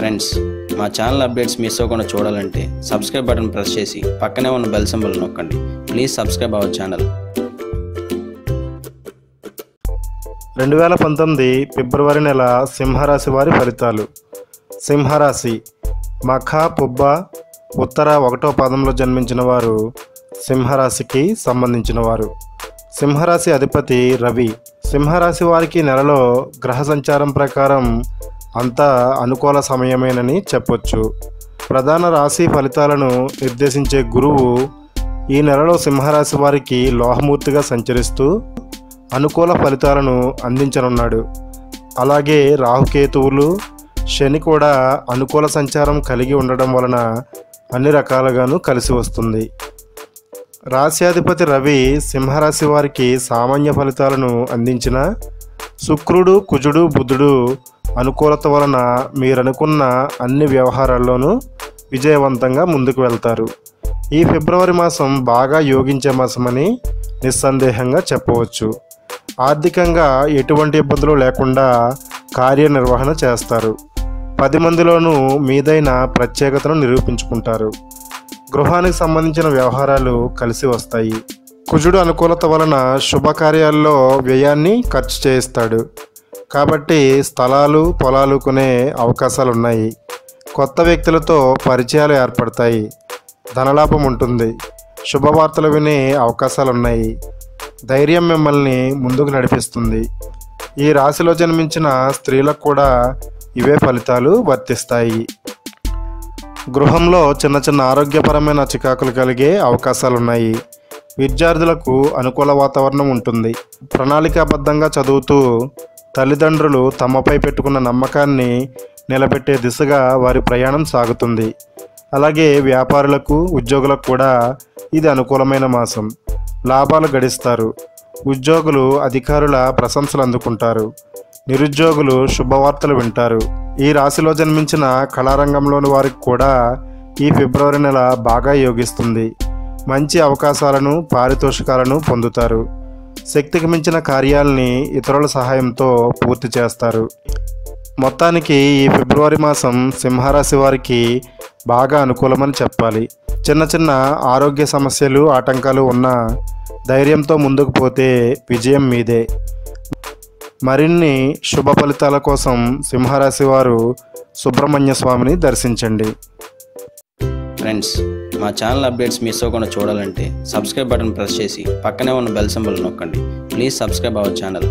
Friends మా channel updates miss అవ్వకుండా చూడాలంటే సబ్స్క్రైబ్ బటన్ ప్రెస్ చేసి పక్కనే ఉన్న బెల్ సింబల్ నొక్కండి. Please subscribe our channel. రెండు వేల పంతొమ్మిది ఫిబ్రవరి నెల సింహరాశి వారి ఫలితాలు. సింహరాశి మఖ పుబ్బ ఉత్తర ఒకటో పాదంలో జన్మించిన వారు సింహరాశికి సంబంధించిన వారు. సింహరాశి అధిపతి రవి. సింహరాశి వారికి నెలలో గ్రహ సంచారం ప్రకారం అంతా అనుకూల సమయమేనని చెప్పొచ్చు. ప్రధాన రాశి ఫలితాలను నిర్దేశించే గురువు ఈ నెలలో సింహరాశి వారికి లోహమూర్తిగా సంచరిస్తూ అనుకూల ఫలితాలను అందించనున్నాడు. అలాగే రాహుకేతువులు శని కూడా అనుకూల సంచారం కలిగి ఉండడం వలన అన్ని రకాలుగాను కలిసి వస్తుంది. రాశ్యాధిపతి రవి సింహరాశి వారికి సామాన్య ఫలితాలను అందించిన శుక్రుడు కుజుడు బుధుడు అనుకూలత వలన మీరనుకున్న అన్ని వ్యవహారాల్లోనూ విజయవంతంగా ముందుకు వెళ్తారు. ఈ ఫిబ్రవరి మాసం బాగా యోగించే మాసమని నిస్సందేహంగా చెప్పవచ్చు. ఆర్థికంగా ఎటువంటి ఇబ్బందులు లేకుండా కార్యనిర్వహణ చేస్తారు. పది మందిలోనూ మీదైన ప్రత్యేకతను నిరూపించుకుంటారు. గృహానికి సంబంధించిన వ్యవహారాలు కలిసి వస్తాయి. కుజుడు అనుకూలత వలన శుభకార్యాల్లో వ్యయాన్ని ఖర్చు చేయిస్తాడు. కాబట్టి స్థలాలు పొలాలు కొనే అవకాశాలు ఉన్నాయి కొత్త వ్యక్తులతో పరిచయాలు ఏర్పడతాయి. ధనలాభం ఉంటుంది. శుభవార్తలు వినే అవకాశాలు ఉన్నాయి ధైర్యం మిమ్మల్ని ముందుకు నడిపిస్తుంది. ఈ రాశిలో జన్మించిన స్త్రీలకు కూడా ఇవే ఫలితాలు వర్తిస్తాయి. గృహంలో చిన్న చిన్న ఆరోగ్యపరమైన చికాకులు కలిగే అవకాశాలు ఉన్నాయి విద్యార్థులకు అనుకూల వాతావరణం ఉంటుంది. ప్రణాళికాబద్ధంగా చదువుతూ తల్లిదండ్రులు తమపై పెట్టుకున్న నమ్మకాన్ని నిలబెట్టే దిశగా వారి ప్రయాణం సాగుతుంది. అలాగే వ్యాపారులకు ఉద్యోగులకు కూడా ఇది అనుకూలమైన మాసం. లాభాలు గడిస్తారు. ఉద్యోగులు అధికారుల ప్రశంసలు అందుకుంటారు. నిరుద్యోగులు శుభవార్తలు వింటారు. ఈ రాశిలో జన్మించిన కళారంగంలోని వారికి కూడా ఈ ఫిబ్రవరి నెల బాగా యోగిస్తుంది. మంచి అవకాశాలను పారితోషికాలను పొందుతారు. శక్తికి మించిన కార్యాలని ఇతరుల సహాయంతో పూర్తి చేస్తారు. మొత్తానికి ఈ ఫిబ్రవరి మాసం సింహరాశి వారికి బాగా అనుకూలమని చెప్పాలి. చిన్న చిన్న ఆరోగ్య సమస్యలు ఆటంకాలు ఉన్నా ధైర్యంతో ముందుకు పోతే విజయం మీదే. మరిన్ని శుభ ఫలితాల కోసం సింహరాశి వారు సుబ్రహ్మణ్య స్వామిని దర్శించండి. ఫ్రెండ్స్ మా ఛానల్ అప్డేట్స్ మిస్ అవ్వకుండా చూడాలంటే సబ్స్క్రైబ్ బటన్ ప్రెస్ చేసి పక్కనే ఉన్న బెల్ సింబల్ నొక్కండి. Please subscribe our channel.